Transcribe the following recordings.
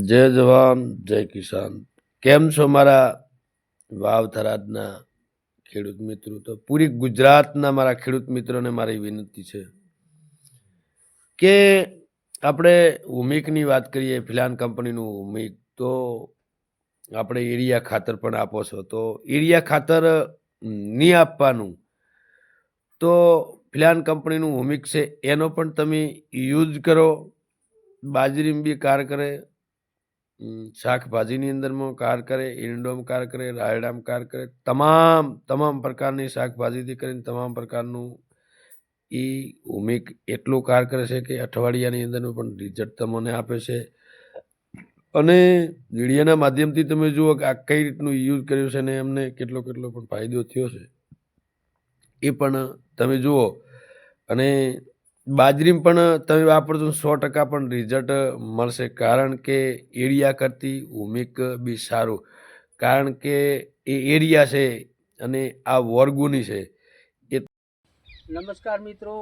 જય જવાન, જય કિસાન. કેમ છો મારા વાવ થરાદના ખેડૂત મિત્રો? તો પૂરી ગુજરાતના મારા ખેડૂત મિત્રોને મારી વિનંતી છે કે આપણે ઉમિકની વાત કરીએ, ફિલાન કંપનીનું ઉમિક, તો આપણે એરિયા ખાતર પણ આપો છો. તો એરિયા ખાતર નહીં આપવાનું. તો ફિલાન કંપનીનું હુમિક છે, એનો પણ તમે યુઝ કરો બાજરી બી કાર કરે શાકભાજીની અંદરમાં કાર કરે, ઈંડોમાં કાર કરે, રાયડામ કાર કરે, તમામ તમામ પ્રકારની શાકભાજીથી કરીને તમામ પ્રકારનું એ ઉમિક એટલું કાર કરે છે કે અઠવાડિયાની અંદરનું પણ રિઝલ્ટ તમને આપે છે. અને મીડિયાના માધ્યમથી તમે જુઓ કે આ કઈ રીતનું યુઝ કર્યું છે ને એમને કેટલો કેટલો પણ ફાયદો થયો છે. એ પણ તમે જુઓ. અને બાજરીમાં પણ, તમે વાપરશો તો સો ટકા પણ રિઝલ્ટ મળશે. કારણ કે એરિયા કરતી હુમિક બી સારું. કારણ કે એ એરિયા છે અને આ વર્ગુની છે. એ નમસ્કાર મિત્રો.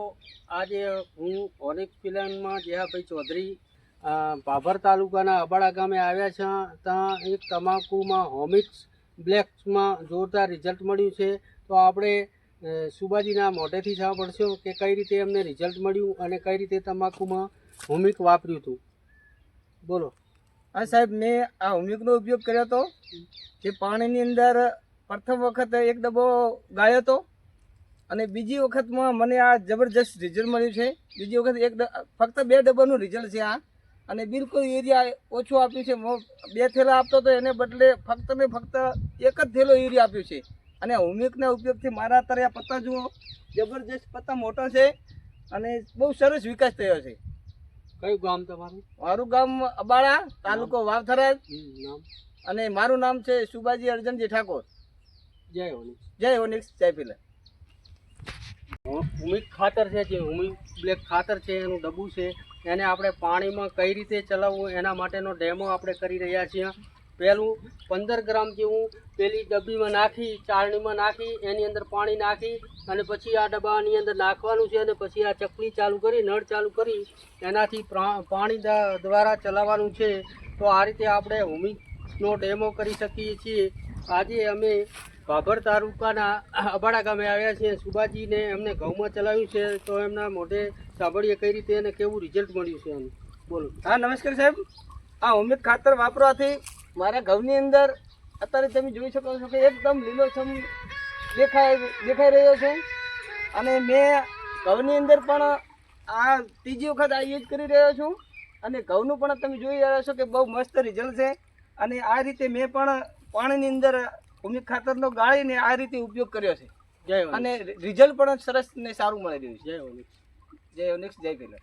આજે હું ઓનિક ફિલાનમાં જયાભાઈ ચૌધરી પાભર તાલુકાના અબાડા ગામે આવ્યા છે. ત્યાં એક તમાકુમાં હોમિક્સ બ્લેક્સમાં જોરદાર રિઝલ્ટ મળ્યું છે. તો આપણે સુબાજીના મોઢેથી જવા પડશે કે કઈ રીતે એમને રિઝલ્ટ મળ્યું અને કઈ રીતે તમાકુમાં હોમિક વાપર્યું હતું? બોલો. હા, સાહેબ, મેં આ હોમિકનો ઉપયોગ કર્યો હતો, જે પાણીની અંદર પ્રથમ વખત એક ડબ્બો ગાળ્યો હતો અને બીજી વખતમાં મને આ જબરજસ્ત રિઝલ્ટ મળ્યું છે. બીજી વખત એક ફક્ત બે ડબ્બાનું રિઝલ્ટ છે આ અને બિલકુલ યુરિયા ઓછું આપ્યું છે. બે થેલા આપતો તો એને બદલે ફક્ત ને ફક્ત એક જ થેલો યુરિયા આપ્યું છે. અને હુમિકના ઉપયોગથી મારા અત્યારે આ પત્તા જુઓ જબરજસ્ત પત્તા મોટા છે અને બહુ સરસ વિકાસ થયો છે. કયું ગામ તમારું? મારું ગામ અબાળા તાલુકો વાવથરા અને મારું નામ છે સુભાજી અર્જનજી ઠાકોર. જય ઓનિક જય ઓનિક્સ જય પીલા. હુમિક ખાતર છે જે હુમિક બ્લેક ખાતર છે એનું ડબ્બુ છે. એને આપણે પાણીમાં કઈ રીતે ચલાવવું એના માટેનો ડેમો આપણે કરી રહ્યા છીએ. પહેલું પંદર ગ્રામ જેવું પેલી ડબ્બીમાં નાખી, ચાળણીમાં નાખી, એની અંદર પાણી નાખી અને પછી આ ડબ્બાની અંદર નાખવાનું છે અને પછી આ ચકલી ચાલુ કરી, નળ ચાલુ કરી, એનાથી પાણી દ્વારા ચલાવવાનું છે. તો આ રીતે આપણે હોમિકનો ડેમો કરી શકીએ છીએ. આજે અમે ભાભર તાલુકાના અબાડા ગામે આવ્યા છીએ. સુભાજીને એમને ઘઉંમાં ચલાવ્યું છે. તો એમના મોઢે સાંભળીએ કઈ રીતે અને કેવું રિઝલ્ટ મળ્યું છે એનું. બોલો. હા, નમસ્કાર સાહેબ. આ હોમિક ખાતર વાપરવાથી મારા ઘઉંની અંદર અત્યારે તમે જોઈ શકો છો કે એકદમ લીલોછમ દેખાય દેખાઈ રહ્યો છે. અને મેં ઘઉંની અંદર પણ આ ત્રીજી વખત આ યુઝ કરી રહ્યો છું. અને ઘઉંનું પણ તમે જોઈ રહ્યા છો કે બહુ મસ્ત રિઝલ્ટ છે. અને આ રીતે મેં પણ પાણીની અંદર ભૂમિક ખાતરનો ગાળીને આ રીતે ઉપયોગ કર્યો છે. જય અને રિઝલ્ટ પણ સરસ ને સારું મળી રહ્યું છે. જય ઓનિક્સ. જય ઓનિક્સ જય પિલર